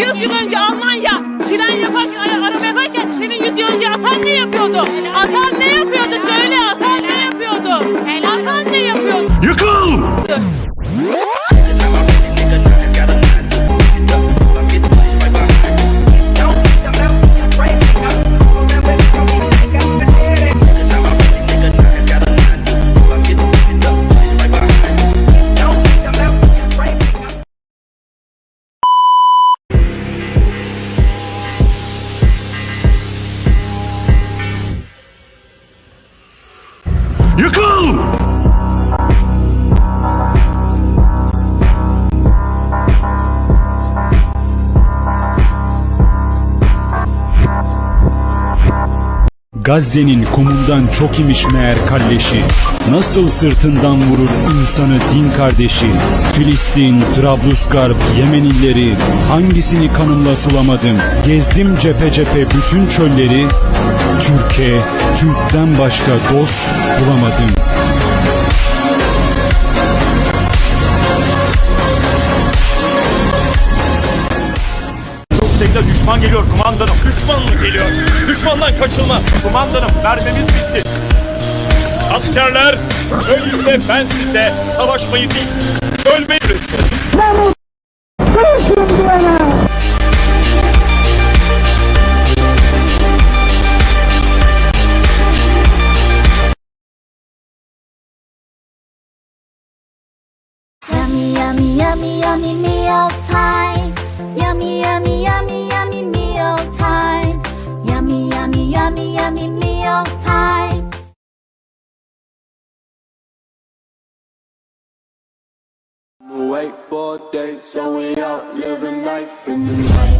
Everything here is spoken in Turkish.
100 yıl önce Almanya tren yaparken, ara- araba yaparken senin 100 yıl önce atan ne yapıyordu? Atan ne yapıyordu? Söyle atan ne yapıyordu? Atan ne yapıyordu? Yıkıl! Yıkıl! Gazze'nin kumundan çok imiş meğer kalleşi. Nasıl sırtından vurur insanı din kardeşi. Filistin, Trablusgarp, Yemenilleri hangisini kanımla sulamadım. Gezdim cephe cephe bütün çölleri. Türkiye, Türk'ten başka dost bulamadım. Düşman geliyor kumandanım. Düşman mı geliyor? Düşmandan kaçılmaz. Kumandanım mermimiz bitti. Askerler, öyleyse ben size savaşmayı değil, ölmeyi öğretiyorum. Yummy, yummy, yummy, yummy time. Yummy, meal time. Wait for days, so we out living life in the